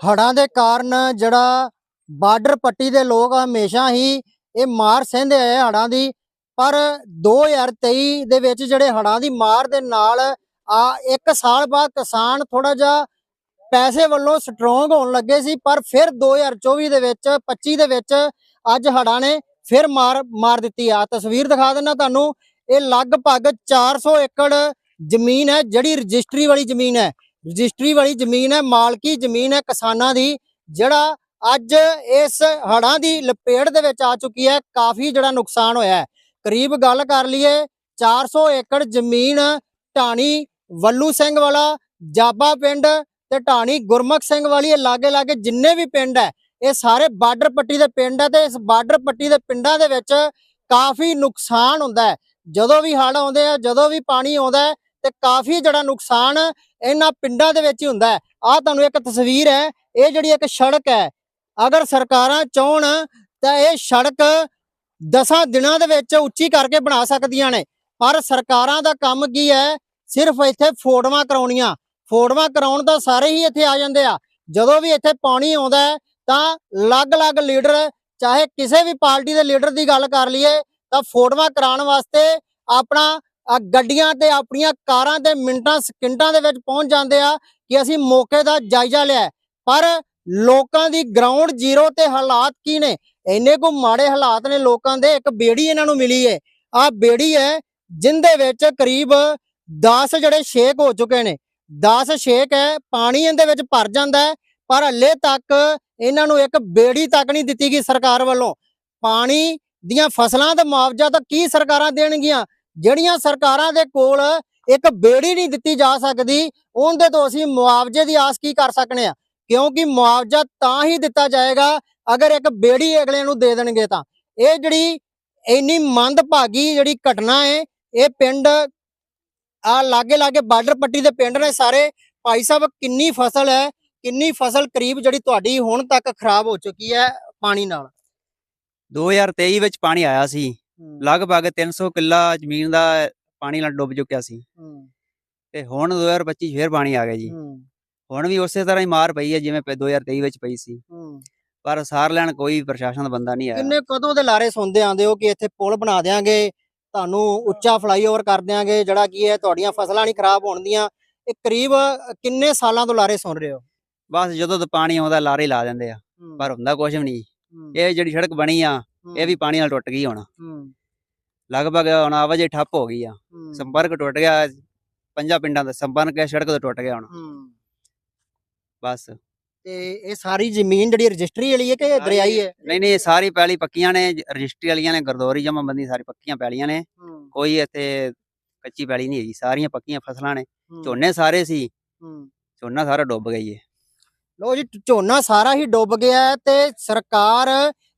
ਹੜ੍ਹਾਂ ਦੇ ਕਾਰਨ ਜਿਹੜਾ ਬਾਰਡਰ ਪੱਟੀ ਦੇ ਲੋਕ ਹਮੇਸ਼ਾ ਹੀ ਇਹ ਮਾਰ ਸਹਿੰਦੇ ਆਏ ਹੜ੍ਹਾਂ ਦੀ। ਪਰ 2023 ਦੇ ਵਿੱਚ ਜਿਹੜੇ ਹੜ੍ਹਾਂ ਦੀ ਮਾਰ ਦੇ ਨਾਲ ਆ ਇੱਕ ਸਾਲ ਬਾਅਦ ਕਿਸਾਨ ਥੋੜਾ ਜਿਹਾ ਪੈਸੇ ਵੱਲੋਂ ਸਟਰੋਂਗ ਹੋਣ ਲੱਗੇ ਸੀ, ਪਰ ਫਿਰ 2024 ਦੇ ਵਿੱਚ 25 ਦੇ ਵਿੱਚ ਅੱਜ ਹੜ੍ਹਾਂ ਨੇ ਫਿਰ ਮਾਰ ਮਾਰ ਦਿੱਤੀ ਆ। ਤਸਵੀਰ ਦਿਖਾ ਦਿੰਦਾ ਤੁਹਾਨੂੰ, ਇਹ ਲਗਭਗ 400 ਏਕੜ ਜ਼ਮੀਨ ਹੈ, ਜਿਹੜੀ ਰਜਿਸਟਰੀ ਵਾਲੀ ਜ਼ਮੀਨ ਹੈ। ਰਜਿਸਟਰੀ ਵਾਲੀ ਜ਼ਮੀਨ ਹੈ, ਮਾਲਕੀ ਜ਼ਮੀਨ ਹੈ ਕਿਸਾਨਾਂ ਦੀ, ਜਿਹੜਾ ਅੱਜ ਇਸ ਹੜ੍ਹਾਂ ਦੀ ਲਪੇਟ ਦੇ ਵਿੱਚ ਆ ਚੁੱਕੀ ਹੈ, ਕਾਫੀ ਜਿਹੜਾ ਨੁਕਸਾਨ ਹੋਇਆ ਹੈ। ਕਰੀਬ ਗੱਲ ਕਰ ਲਈਏ 400 ਏਕੜ ਜ਼ਮੀਨ ਢਾਣੀ ਵੱਲੂ ਸਿੰਘ ਵਾਲਾ, ਜਾਬਾ ਪਿੰਡ ਤੇ ਢਾਣੀ ਗੁਰਮੁਖ ਸਿੰਘ ਵਾਲੀ ਇਹ ਲਾਗੇ ਲਾਗੇ ਜਿੰਨੇ ਵੀ ਪਿੰਡ ਹੈ, ਇਹ ਸਾਰੇ ਬਾਰਡਰ ਪੱਟੀ ਦੇ ਪਿੰਡ ਹੈ ਤੇ ਇਸ ਬਾਰਡਰ ਪੱਟੀ ਦੇ ਪਿੰਡਾਂ ਦੇ ਵਿੱਚ ਕਾਫੀ ਨੁਕਸਾਨ ਹੁੰਦਾ ਹੈ। ਜਦੋਂ ਵੀ ਹੜ੍ਹ ਆਉਂਦੇ ਆ, ਜਦੋਂ ਵੀ ਪਾਣੀ ਆਉਂਦਾ ਹੈ ਤੇ ਕਾਫੀ ਜਿਹੜਾ ਨੁਕਸਾਨ ਇਹਨਾਂ ਪਿੰਡਾਂ ਦੇ ਵਿੱਚ ਹੀ ਹੁੰਦਾ ਹੈ। ਆ ਤੁਹਾਨੂੰ ਇੱਕ ਤਸਵੀਰ ਹੈ, ਇਹ ਜਿਹੜੀ ਇੱਕ ਸੜਕ ਹੈ। ਅਗਰ ਸਰਕਾਰਾਂ ਚਾਹਣ ਤਾਂ ਇਹ ਸੜਕ 10 ਦਿਨਾਂ ਦੇ ਵਿੱਚ ਉੱਚੀ ਕਰਕੇ ਬਣਾ ਸਕਦੀਆਂ ਨੇ। ਪਰ ਸਰਕਾਰਾਂ ਦਾ ਕੰਮ ਕੀ ਹੈ? ਸਿਰਫ ਇੱਥੇ ਫੋਟੋਆਂ ਕਰਾਉਣੀਆਂ। ਫੋਟੋਆਂ ਕਰਾਉਣ ਤਾਂ ਸਾਰੇ ਹੀ ਇੱਥੇ ਆ ਜਾਂਦੇ ਆ। ਜਦੋਂ ਵੀ ਇੱਥੇ ਪਾਣੀ ਆਉਂਦਾ ਤਾਂ ਅਲੱਗ-ਅਲੱਗ ਲੀਡਰ, ਚਾਹੇ ਕਿਸੇ ਵੀ ਪਾਰਟੀ ਦੇ ਲੀਡਰ ਦੀ ਗੱਲ ਕਰ ਲਈਏ, ਤਾਂ ਫੋਟੋਆਂ ਕਰਾਉਣ ਵਾਸਤੇ ਆਪਣਾ ਗੱਡੀਆਂ ਤੇ ਆਪਣੀਆਂ ਕਾਰਾਂ ਤੇ ਮਿੰਟਾਂ, ਸਕਿੰਟਾਂ ਦੇ ਵਿੱਚ ਪਹੁੰਚ ਜਾਂਦੇ ਆ ਕਿ ਅਸੀਂ ਮੌਕੇ ਦਾ ਜਾਇਜ਼ਾ ਲਿਆ ਪਰ ਲੋਕਾਂ ਦੀ ਗਰਾਊਂਡ ਜ਼ੀਰੋ ਤੇ ਹਾਲਾਤ ਕੀ ਨੇ? ਇੰਨੇ ਕੋ ਮਾੜੇ ਹਾਲਾਤ ਨੇ ਲੋਕਾਂ ਦੇ, ਇੱਕ ਬੇੜੀ ਇਹਨਾਂ ਨੂੰ ਮਿਲੀ ਹੈ ਆ ਬੇੜੀ ਹੈ ਜਿੰਦੇ ਵਿੱਚ ਕਰੀਬ 10 ਜਿਹੜੇ ਛੇਕ ਹੋ ਚੁੱਕੇ ਨੇ। 10 ਛੇਕ ਹੈ, ਪਾਣੀ ਇਹਦੇ ਵਿੱਚ ਭਰ ਜਾਂਦਾ ਹੈ, ਪਰ ਹੱਲੇ ਤੱਕ ਇਹਨਾਂ ਨੂੰ ਇੱਕ ਬੇੜੀ ਤੱਕ ਨਹੀਂ ਦਿੱਤੀ ਗਈ ਸਰਕਾਰ ਵੱਲੋਂ। ਪਾਣੀ ਦੀਆਂ ਫਸਲਾਂ ਦਾ ਮੁਆਵਜ਼ਾ ਤਾਂ ਕੀ ਸਰਕਾਰਾਂ ਦੇਣਗੀਆਂ? ਜਿਹੜੀਆਂ ਸਰਕਾਰਾਂ ਦੇ ਕੋਲ ਇੱਕ ਬੇੜੀ ਨਹੀਂ ਦਿੱਤੀ ਜਾ ਸਕਦੀ, ਉਹਦੇ ਤੋਂ ਅਸੀਂ ਮੁਆਵਜ਼ੇ ਦੀ ਆਸ ਕੀ ਕਰ ਸਕਨੇ ਆ? ਕਿਉਂਕਿ ਮੁਆਵਜ਼ਾ ਤਾਂ ਹੀ ਦਿੱਤਾ ਜਾਏਗਾ, ਅਗਰ ਇੱਕ ਬੇੜੀ ਅਗਲੇ ਨੂੰ ਦੇ ਦੇਣਗੇ ਤਾਂ। ਇਹ ਜਿਹੜੀ ਇੰਨੀ ਮੰਦਭਾਗੀ ਜਿਹੜੀ ਘਟਨਾ ਹੈ ਇਹ ਪਿੰਡ, ਆ ਲਾਗੇ ਲਾਗੇ ਬਾਰਡਰ ਪੱਟੀ ਦੇ ਪਿੰਡ ਨੇ ਸਾਰੇ। ਭਾਈ ਸਾਹਿਬ, ਕਿੰਨੀ ਫਸਲ ਹੈ, ਕਿੰਨੀ ਫਸਲ ਕਰੀਬ ਜਿਹੜੀ ਤੁਹਾਡੀ ਹੁਣ ਤੱਕ ਖਰਾਬ ਹੋ ਚੁੱਕੀ ਹੈ ਪਾਣੀ ਨਾਲ? 2023 ਵਿੱਚ ਪਾਣੀ ਆਇਆ ਸੀ। ਲਗਭਗ 300 ਕਿੱਲਾ ਜ਼ਮੀਨ ਦਾ ਪਾਣੀ ਨਾਲ ਡੁੱਬ ਚੁੱਕਿਆ ਸੀ। ਤੇ ਹੁਣ 2025 ਫੇਰ ਪਾਣੀ ਆ ਗਿਆ ਜੀ। ਹੁਣ ਵੀ ਉਸੇ ਤਰ੍ਹਾਂ ਹੀ ਮਾਰ ਪਈ ਹੈ ਜਿਵੇਂ ਪ- 2023 ਵਿੱਚ ਪਈ ਸੀ। ਪਰ ਸਾਰ ਲੈਣ ਕੋਈ ਪ੍ਰਸ਼ਾਸਨ ਦਾ ਬੰਦਾ ਨਹੀਂ ਆਇਆ। ਕਿੰਨੇ ਕਦੋਂ ਦੇ ਲਾਰੇ ਸੁਣਦੇ ਆਂਦੇ ਹੋ ਕਿ ਇੱਥੇ ਪੁਲ ਬਣਾ ਦੇਾਂਗੇ ਤੁਹਾਨੂੰ ਉੱਚਾ ਫਲਾਈਓਵਰ ਕਰ ਦਿਆਂਗੇ ਜਿਹੜਾ ਕੀ ਹੈ ਤੁਹਾਡੀਆਂ ਫਸਲਾਂ ਨਹੀਂ ਖਰਾਬ ਹੋਣ ਦੀਆਂ। ਇਹ ਕਰੀਬ ਕਿੰਨੇ ਸਾਲਾਂ ਤੋਂ ਲਾਰੇ ਸੁਣ ਰਹੇ ਹੋ? ਬਸ ਜਦੋਂ ਤੋਂ ਪਾਣੀ ਆਉਂਦਾ ਲਾਰੇ ਲਾ ਦਿੰਦੇ ਆ। ਪਰ ਹੁੰਦਾ ਕੁਝ ਵੀ ਨਹੀਂ। ਇਹ ਜਿਹੜੀ ਸੜਕ ਬਣੀ ਆ ਇਹ ਵੀ ਪਾਣੀ ਨਾਲ ਟੁੱਟ ਗਈ ਹੁਣ। ਲਗਭਗ ਹੁਣ ਆਵਾਜਾਈ ਠੱਪ ਹੋ ਗਈ ਆ। ਸੰਪਰਕ ਟੁੱਟ ਗਿਆ ਪੰਜਾਂ ਪਿੰਡਾਂ ਦਾ ਸੰਪਰਕ ਹੈ ਸੜਕ ਤੋਂ ਟੁੱਟ ਗਿਆ ਹੁਣ। ਬਸ। ਤੇ ਇਹ ਸਾਰੀ ਜ਼ਮੀਨ ਜਿਹੜੀ ਰਜਿਸਟਰੀ ਵਾਲੀ ਹੈ ਕਿ ਦਰਿਆਈ ਹੈ? ਨਹੀਂ ਨਹੀਂ ਇਹ ਸਾਰੀ ਪੈਲੀ ਪੱਕੀਆਂ ਨੇ ਰਜਿਸਟਰੀ ਵਾਲੀਆਂ ਨੇ ਗਰਦੌਰੀ ਜਮਾ ਬੰਦੀ ਸਾਰੀ ਪੱਕੀਆਂ ਪੈਲੀਆਂ ਨੇ। ਕੋਈ ਇੱਥੇ ਕੱਚੀ ਪੈਲੀ ਨਹੀਂ ਹੈਗੀ ਸਾਰੀਆਂ ਪੱਕੀਆਂ ਫਸਲਾਂ ਨੇ। ਝੋਨੇ ਸਾਰੇ ਸੀ। ਝੋਨਾ ਸਾਰਾ ਡੁੱਬ ਗਈ ਹੈ ਲੋ ਜੀ ਝੋਨਾ ਸਾਰਾ ਹੀ ਡੁੱਬ ਗਿਆ ਤੇ ਸਰਕਾਰ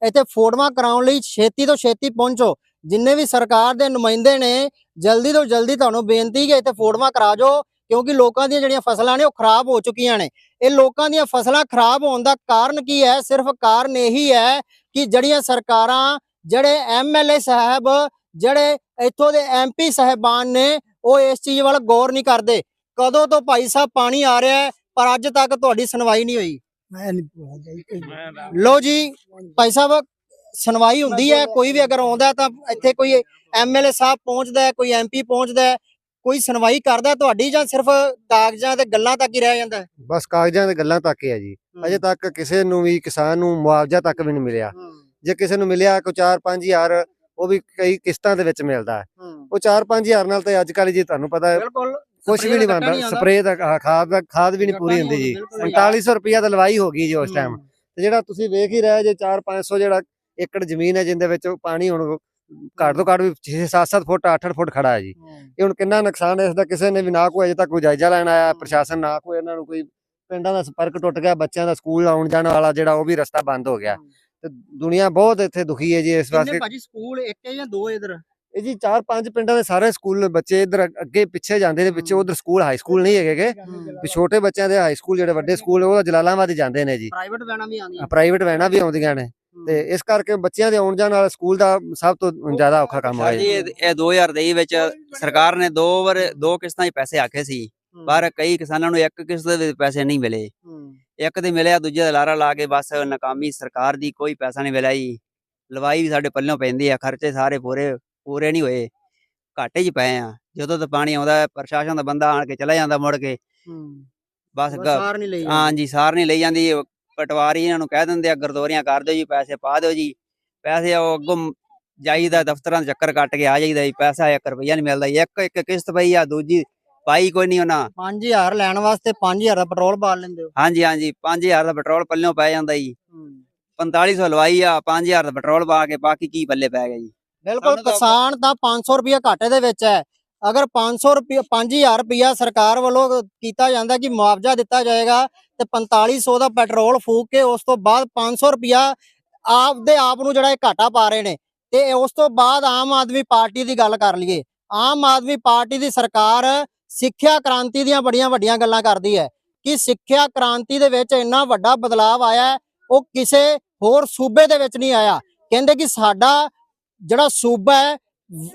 ਇੱਥੇ ਫੋਟੋਆਂ ਕਰਾਉਣ ਲਈ ਛੇਤੀ ਤੋਂ ਛੇਤੀ ਪਹੁੰਚੋ। ਜਿੰਨੇ ਵੀ ਸਰਕਾਰ ਦੇ ਨੁਮਾਇੰਦੇ ਨੇ, ਜਲਦੀ ਤੋਂ ਜਲਦੀ ਤੁਹਾਨੂੰ ਬੇਨਤੀ ਕਿ ਇੱਥੇ ਫੋਟੋਆਂ ਕਰਾ ਜਾਓ, ਕਿਉਂਕਿ ਲੋਕਾਂ ਦੀਆਂ ਜਿਹੜੀਆਂ ਫਸਲਾਂ ਨੇ ਉਹ ਖਰਾਬ ਹੋ ਚੁੱਕੀਆਂ ਨੇ। ਇਹ ਲੋਕਾਂ ਦੀਆਂ ਫਸਲਾਂ ਖਰਾਬ ਹੋਣ ਦਾ ਕਾਰਨ ਕੀ ਹੈ? ਸਿਰਫ ਕਾਰਨ ਇਹੀ ਹੈ ਕਿ ਜਿਹੜੀਆਂ ਸਰਕਾਰਾਂ, ਜਿਹੜੇ ਐਮਐਲਏ ਸਾਹਿਬ, ਜਿਹੜੇ ਇੱਥੋਂ ਦੇ ਐਮਪੀ ਸਾਹਿਬਾਨ ਨੇ, ਉਹ ਇਸ ਚੀਜ਼ ਵੱਲ ਗੌਰ ਨਹੀਂ ਕਰਦੇ। ਕਦੋਂ ਤੋਂ ਭਾਈ ਸਾਹਿਬ ਪਾਣੀ ਆ ਰਿਹਾ ਪਰ ਅੱਜ ਤੱਕ ਤੁਹਾਡੀ ਸੁਣਵਾਈ ਨਹੀਂ ਹੋਈ। ਲੋ ਜੀ ਭਾਈ ਸਾਹਿਬ ਸੁਣਵਾਈ ਹੁੰਦੀ ਹੈ ਕੋਈ ਵੀ ਅਗਰ ਆਉਂਦਾ ਹੈ ਤਾਂ ਇੱਥੇ ਕੋਈ ਐਮਐਲਏ ਸਾਹਿਬ ਪਹੁੰਚਦਾ ਹੈ ਕੋਈ ਐਮਪੀ ਪਹੁੰਚਦਾ ਹੈ ਕੋਈ ਸੁਣਵਾਈ ਕਰਦਾ ਹੈ ਤੁਹਾਡੀ ਜਾਂ ਸਿਰਫ ਕਾਗਜ਼ਾਂ ਤੇ ਗੱਲਾਂ ਤੱਕ ਹੀ ਰਹਿ ਜਾਂਦਾ ਹੈ? ਬਸ ਕਾਗਜ਼ਾਂ ਦੇ ਗੱਲਾਂ ਤੱਕ ਹੀ ਆ ਜੀ। ਅਜੇ ਤੱਕ ਕਿਸੇ ਨੂੰ ਵੀ ਕਿਸਾਨ ਨੂੰ ਮੁਆਵਜ਼ਾ ਤੱਕ ਵੀ ਨਹੀਂ ਮਿਲਿਆ। ਜੇ ਕਿਸੇ ਨੂੰ ਮਿਲਿਆ ਕੋਈ 4-5000 ਉਹ ਵੀ ਕਈ ਕਿਸ਼ਤਾਂ ਦੇ ਵਿੱਚ ਮਿਲਦਾ ਹੈ। ਉਹ 4-5000 ਨਾਲ ਤੇ ਅੱਜ ਕੱਲ ਜੀ ਤੁਹਾਨੂੰ ਪਤਾ ਹੈ ਬਿਲਕੁਲ। ਕੁਝ ਵੀ ਨਹੀਂ ਬਣਦਾ ਸਪਰੇਅ ਦਾ ਆਹ ਖਾਦ ਦਾ ਖਾਦ ਵੀ ਨਹੀਂ ਪੂਰੀ ਹੁੰਦੀ ਜੀ। 4500 ਰੁਪਇਆ ਤਾਂ ਲਵਾਈ ਹੋ ਗਈ ਜੀ ਉਸ ਟਾਈਮ ਤੇ ਜਿਹੜਾ ਤੁਸੀਂ ਵੇਖ ਹੀ ਰਹੇ ਜੇ 4-500 ਜਿਹੜਾ ਏਕੜ ਜ਼ਮੀਨ ਹੈ ਜਿੰਦੇ ਵਿੱਚ ਪਾਣੀ ਹੁਣ ਘੱਟ ਤੋਂ ਘੱਟ ਵੀ 6-7 ਫੁੱਟ 8-8 ਫੁੱਟ ਖੜਾ ਹੈ ਜੀ। ਇਹ ਹੁਣ ਕਿੰਨਾ ਨੁਕਸਾਨ ਹੈ ਇਸ ਦਾ ਕਿਸੇ ਨੇ ਵੀ ਨਾ ਕੋਈ ਅਜੇ ਤੱਕ ਕੋਈ ਜਾਇਜ਼ਾ ਲੈਣ ਆਇਆ ਪ੍ਰਸ਼ਾਸਨ ਨਾ ਕੋਈ ਇਹਨਾਂ ਨੂੰ ਕੋਈ ਪਿੰਡਾਂ ਦਾ ਸੰਪਰਕ ਟੁੱਟ ਗਿਆ ਬੱਚਿਆਂ ਦਾ ਸਕੂਲ ਆਉਣ ਜਾਣ ਵਾਲਾ ਜਿਹੜਾ ਉਹ ਵੀ ਰਸਤਾ ਬੰਦ ਹੋ ਗਿਆ। ਤੇ ਦੁਨੀਆ ਬਹੁਤ ਇੱਥੇ ਦੁਖੀ ਹੈ ਜੀ ਇਸ ਵਾਸਤੇ। ਭਾਜੀ ਸਕੂਲ ਇੱਕ ਹੈ ਜਾਂ ਦੋ ਇਧਰ? ਇਹ ਜੀ ਚਾਰ ਪੰਜ ਪਿੰਡਾਂ ਦੇ ਸਾਰੇ ਸਕੂਲ ਬੱਚੇ ਇਧਰ ਅੱਗੇ ਪਿੱਛੇ ਜਾਂਦੇ ਨੇ ਪਿੱਛੇ। ਉਧਰ ਸਕੂਲ ਹਾਈ ਸਕੂਲ ਨਹੀਂ ਹੈਗੇ। ਵੀ ਛੋਟੇ ਬੱਚਿਆਂ ਦੇ ਹਾਈ ਸਕੂਲ ਜਿਹੜੇ ਵੱਡੇ ਸਕੂਲ ਉਹ ਜਲਾਲਾਬਾਦ ਹੀ ਜਾਂਦੇ ਨੇ ਜੀ। ਪ੍ਰਾਈਵੇਟ ਵੈਨਾਂ ਵੀ ਆਉਂਦੀਆਂ। ਪ੍ਰਾਈਵੇਟ ਵੈਨਾਂ ਵੀ ਆਉਂਦੀਆਂ ਨੇ। ਤੇ ਇਸ ਕਰਕੇ ਬੱਚਿਆਂ ਦੇ ਆਉਣ ਜਾਣ ਵਾਲਾ ਸਕੂਲ ਦਾ ਸਭ ਤੋਂ ਜ਼ਿਆਦਾ ਔਖਾ ਕੰਮ ਹੋਇਆ ਜੀ ਜੀ। ਇਹ ਇਹ 2023 ਵਿੱਚ ਸਰਕਾਰ ਨੇ ਦੋ ਵਾਰ ਦੋ ਕਿਸ਼ਤਾਂ 'ਚ ਪੈਸੇ ਆਖੇ ਸੀ। ਪਰ ਕਈ ਕਿਸਾਨਾਂ ਨੂੰ ਇੱਕ ਕਿਸ਼ਤ ਦੇ ਪੈਸੇ ਨਹੀਂ ਮਿਲੇ। ਇੱਕ ਦੇ ਮਿਲਿਆ ਦੂਜੇ ਦਾ ਲਾਰਾ ਲਾ ਕੇ ਬਸ ਨਾਕਾਮੀ ਸਰਕਾਰ ਦੀ ਕੋਈ ਪੈਸਾ ਨਹੀਂ ਮਿਲਿਆ ਜੀ। ਲਵਾਈ ਵੀ ਸਾਡੇ ਪੱਲਿਓਂ ਪੈਂਦੀ ਆ ਖਰਚੇ ਸਾਰੇ ਪੂਰੇ ਪੂਰੇ ਨਹੀਂ ਹੋਏ। ਘਾਟੇ 'ਚ ਪਏ ਆ। ਜਦੋਂ ਤਾਂ ਪਾਣੀ ਆਉਂਦਾ ਹੈ, ਪ੍ਰਸ਼ਾਸਨ ਦਾ ਬੰਦਾ ਆਣ ਕੇ ਚਲਾ ਜਾਂਦਾ ਮੁੜ ਕੇ। ਬਸ ਗ- ਸਾਰ ਨਹੀਂ ਲਈ। ਹਾਂਜੀ ਸਾਰ ਨਹੀਂ ਲਈ ਜਾਂਦੀ। ਪਟਵਾਰੀ ਇਹਨਾਂ ਨੂੰ ਕਹਿ ਦਿੰਦੇ ਆ ਗਰਦੋਰੀਆਂ ਕਰ ਦਿਓ ਜੀ ਪੈਸੇ ਪਾ ਦਿਓ ਜੀ। ਪੈਸੇ ਉਹ ਅੱਗੋਂ ਜਾਈਦਾ ਦਫ਼ਤਰਾਂ ਦੇ ਚੱਕਰ ਕੱਟ ਕੇ ਆ ਜਾਈਦਾ ਜੀ। ਪੈਸਾ 1 ਰੁਪਈਆ ਨਹੀਂ ਮਿਲਦਾ ਜੀ। ਇੱਕ ਇੱਕ ਕਿਸ਼ਤ ਪਈ ਆ ਦੂਜੀ ਪਾਈ ਕੋਈ ਨਹੀਂ ਉਹਨਾਂ। 5000 ਲੈਣ ਵਾਸਤੇ 5000 ਦਾ ਪੈਟਰੋਲ ਬਾਲ ਲੈਂਦੇ ਹੋ? ਹਾਂਜੀ ਹਾਂਜੀ 5000 ਦਾ ਪੈਟਰੋਲ ਪੱਲਿਓਂ ਪੈ ਜਾਂਦਾ ਜੀ। 4500 ਲਵਾਈ ਆ 5000 ਦਾ ਪੈਟਰੋਲ ਪਾ ਕੇ ਬਾਕੀ ਕੀ ਪੱਲੇ ਪੈ ਗਿਆ ਜੀ। ਬਿਲਕੁਲ ਕਿਸਾਨ ਤਾਂ 500 ਰੁਪਏ ਘਾਟੇ ਦੇ ਵਿੱਚ ਹੈ। ਅਗਰ 500 ਰੁਪਏ 5000 ਰੁਪਇਆ ਸਰਕਾਰ ਵੱਲੋਂ ਕੀਤਾ ਜਾਂਦਾ ਕਿ ਮੁਆਵਜ਼ਾ ਦਿੱਤਾ ਜਾਏਗਾ ਤੇ 4500 ਦਾ ਪੈਟਰੋਲ ਫੂਕ ਕੇ ਉਸ ਤੋਂ ਬਾਅਦ 500 ਰੁਪਇਆ ਆਪਦੇ ਆਪ ਨੂੰ ਜਿਹੜਾ ਇਹ ਘਾਟਾ ਪਾ ਰਹੇ ਨੇ। ਤੇ ਉਸ ਤੋਂ ਬਾਅਦ ਆਮ ਆਦਮੀ ਪਾਰਟੀ ਦੀ ਗੱਲ ਕਰ ਲਈਏ। ਆਮ ਆਦਮੀ ਪਾਰਟੀ ਦੀ ਸਰਕਾਰ ਸਿੱਖਿਆ ਕ੍ਰਾਂਤੀ ਦੀਆਂ ਬੜੀਆਂ ਵੱਡੀਆਂ ਗੱਲਾਂ ਕਰਦੀ ਹੈ ਕਿ ਸਿੱਖਿਆ ਕ੍ਰਾਂਤੀ ਦੇ ਵਿੱਚ ਇੰਨਾ ਵੱਡਾ ਬਦਲਾਅ ਆਇਆ ਉਹ ਕਿਸੇ ਹੋਰ ਸੂਬੇ ਦੇ ਵਿੱਚ ਨਹੀਂ ਆਇਆ। ਕਹਿੰਦੇ ਕਿ ਸਾਡਾ ਜਿਹੜਾ ਸੂਬਾ ਹੈ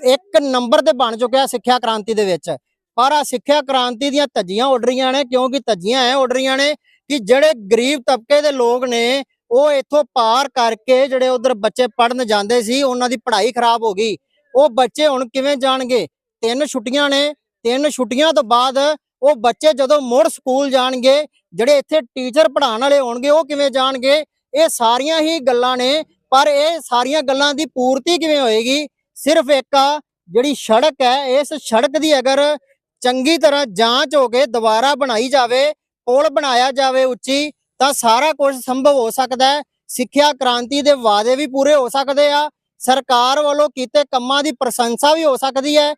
ਇੱਕ ਨੰਬਰ ਤੇ ਬਣ ਚੁੱਕਿਆ ਸਿੱਖਿਆ ਕ੍ਰਾਂਤੀ ਦੇ ਵਿੱਚ। ਪਰ ਆ ਸਿੱਖਿਆ ਕ੍ਰਾਂਤੀ ਦੀਆਂ ਧੱਜੀਆਂ ਉੱਡ ਰਹੀਆਂ ਨੇ, ਕਿਉਂਕਿ ਧੱਜੀਆਂ ਐ ਉੱਡ ਰਹੀਆਂ ਨੇ ਕਿ ਜਿਹੜੇ ਗਰੀਬ ਤਬਕੇ ਦੇ ਲੋਕ ਨੇ, ਉਹ ਇੱਥੋਂ ਪਾਰ ਕਰਕੇ ਜਿਹੜੇ ਉਧਰ ਬੱਚੇ ਪੜਨ ਜਾਂਦੇ ਸੀ, ਉਹਨਾਂ ਦੀ ਪੜ੍ਹਾਈ ਖਰਾਬ ਹੋ ਗਈ। ਉਹ ਬੱਚੇ ਹੁਣ ਕਿਵੇਂ ਜਾਣਗੇ? ਤਿੰਨ ਛੁੱਟੀਆਂ ਨੇ, ਤਿੰਨ ਛੁੱਟੀਆਂ ਤੋਂ ਬਾਅਦ ਉਹ ਬੱਚੇ ਜਦੋਂ ਮੁੜ ਸਕੂਲ ਜਾਣਗੇ, ਜਿਹੜੇ ਇੱਥੇ ਟੀਚਰ ਪੜ੍ਹਾਉਣ ਵਾਲੇ ਹੋਣਗੇ, ਉਹ ਕਿਵੇਂ ਜਾਣਗੇ? ਇਹ ਸਾਰੀਆਂ ਹੀ ਗੱਲਾਂ ਨੇ ਪਰ ਇਹ ਸਾਰੀਆਂ ਗੱਲਾਂ ਦੀ ਪੂਰਤੀ ਕਿਵੇਂ ਹੋਏਗੀ? ਸਿਰਫ ਇੱਕ ਆ, ਜਿਹੜੀ ਸੜਕ ਹੈ, ਇਸ ਸੜਕ ਦੀ ਅਗਰ ਚੰਗੀ ਤਰ੍ਹਾਂ ਜਾਂਚ ਹੋ ਕੇ ਦੁਬਾਰਾ ਬਣਾਈ ਜਾਵੇ, ਪੁਲ ਬਣਾਇਆ ਜਾਵੇ ਉੱਚੀ, ਤਾਂ ਸਾਰਾ ਕੁਝ ਸੰਭਵ ਹੋ ਸਕਦਾ ਹੈ। ਸਿੱਖਿਆ ਕ੍ਰਾਂਤੀ ਦੇ ਵਾਅਦੇ ਵੀ ਪੂਰੇ ਹੋ ਸਕਦੇ ਆ। ਸਰਕਾਰ ਵੱਲੋਂ ਕੀਤੇ ਕੰਮਾਂ ਦੀ ਪ੍ਰਸ਼ੰਸਾ ਵੀ ਹੋ ਸਕਦੀ ਹੈ।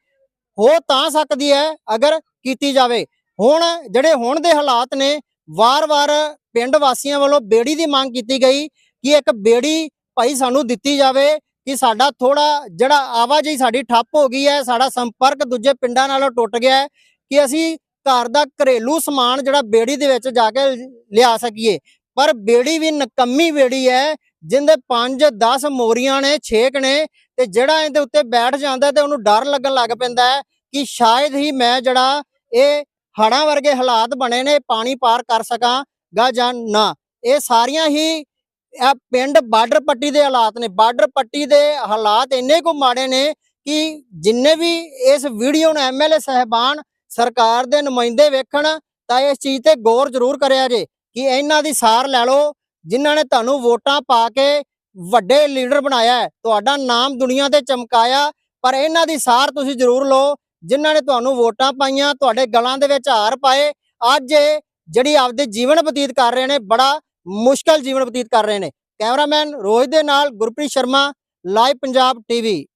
ਹੋ ਤਾਂ ਸਕਦੀ ਹੈ, ਅਗਰ ਕੀਤੀ ਜਾਵੇ। ਹੁਣ, ਜਿਹੜੇ ਹੁਣ ਦੇ ਹਾਲਾਤ ਨੇ, ਵਾਰ-ਵਾਰ ਪਿੰਡ ਵਾਸੀਆਂ ਵੱਲੋਂ ਬੇੜੀ ਦੀ ਮੰਗ ਕੀਤੀ ਗਈ ਕਿ ਇੱਕ ਬੇੜੀ ਭਾਈ ਸਾਨੂੰ ਦਿੱਤੀ ਜਾਵੇ ਕਿ ਸਾਡਾ ਥੋੜਾ ਜਿਹੜਾ ਆਵਾਜਾਈ ਸਾਡੀ ਠੱਪ ਹੋ ਗਈ ਹੈ, ਸਾਡਾ ਸੰਪਰਕ ਦੂਜੇ ਪਿੰਡਾਂ ਨਾਲੋਂ ਟੁੱਟ ਗਿਆ ਹੈ ਕਿ ਅਸੀਂ ਘਰ ਦਾ ਘਰੇਲੂ ਸਮਾਨ ਜਿਹੜਾ ਬੇੜੀ ਦੇ ਵਿੱਚ ਜਾ ਕੇ ਲਿਆ ਸਕੀਏ। ਪਰ ਬੇੜੀ ਵੀ ਨਕੰਮੀ ਬੇੜੀ ਹੈ, ਜਿੰਦੇ 5 10 ਮੋਰੀਆਂ ਨੇ, ਛੇਕ ਨੇ ਤੇ ਜਿਹੜਾ ਇਹਦੇ ਉੱਤੇ ਬੈਠ ਜਾਂਦਾ ਤੇ ਉਹਨੂੰ ਡਰ ਲੱਗਣ ਲੱਗ ਪੈਂਦਾ ਹੈ ਕਿ ਸ਼ਾਇਦ ਹੀ ਮੈਂ ਜਿਹੜਾ ਇਹ ਹੜਾਂ ਵਰਗੇ ਹਾਲਾਤ ਬਣੇ ਨੇ, ਪਾਣੀ ਪਾਰ ਕਰ ਸਕਾਂਗਾ ਜਾਂ ਨਾ। ਇਹ ਸਾਰੀਆਂ ਹੀ ਇਹ ਪਿੰਡ ਬਾਰਡਰ ਪੱਟੀ ਦੇ ਹਾਲਾਤ ਨੇ। ਬਾਰਡਰ ਪੱਟੀ ਦੇ ਹਾਲਾਤ ਇੰਨੇ ਕੁ ਮਾੜੇ ਨੇ ਕਿ ਜਿੰਨੇ ਵੀ ਇਸ ਵੀਡੀਓ ਨੂੰ ਐਮਐਲਏ ਸਹਿਬਾਨ ਸਰਕਾਰ ਦੇ ਨੁਮਾਇੰਦੇ ਵੇਖਣ ਤਾਂ ਇਸ ਚੀਜ਼ ਤੇ ਗੌਰ ਜ਼ਰੂਰ ਕਰਿਆ ਜੇ ਕਿ ਇਹਨਾਂ ਦੀ ਸਾਰ ਲੈ ਲਓ, ਜਿਨ੍ਹਾਂ ਨੇ ਤੁਹਾਨੂੰ ਵੋਟਾਂ ਪਾ ਕੇ ਵੱਡੇ ਲੀਡਰ ਬਣਾਇਆ ਤੁਹਾਡਾ ਨਾਮ ਦੁਨੀਆ ਤੇ ਚਮਕਾਇਆ, ਪਰ ਇਹਨਾਂ ਦੀ ਸਾਰ ਤੁਸੀਂ ਜ਼ਰੂਰ ਲਓ। ਜਿਨ੍ਹਾਂ ਨੇ ਤੁਹਾਨੂੰ ਵੋਟਾਂ ਪਾਈਆਂ, ਤੁਹਾਡੇ ਗਲਾਂ ਦੇ ਵਿੱਚ ਹਾਰ ਪਾਏ, ਅੱਜ ਇਹ ਜਿਹੜੀ ਆਪਦੇ ਜੀਵਨ ਬਤੀਤ ਕਰ ਰਹੇ ਨੇ, ਬੜਾ ਮੁਸ਼ਕਲ ਜੀਵਨ ਬਤੀਤ ਕਰ ਰਹੇ ਨੇ। ਕੈਮਰਾਮੈਨ ਰੋਹਿਤ ਦੇ ਨਾਲ ਗੁਰਪ੍ਰੀਤ ਸ਼ਰਮਾ, ਲਾਈਵ ਪੰਜਾਬ ਟੀਵੀ।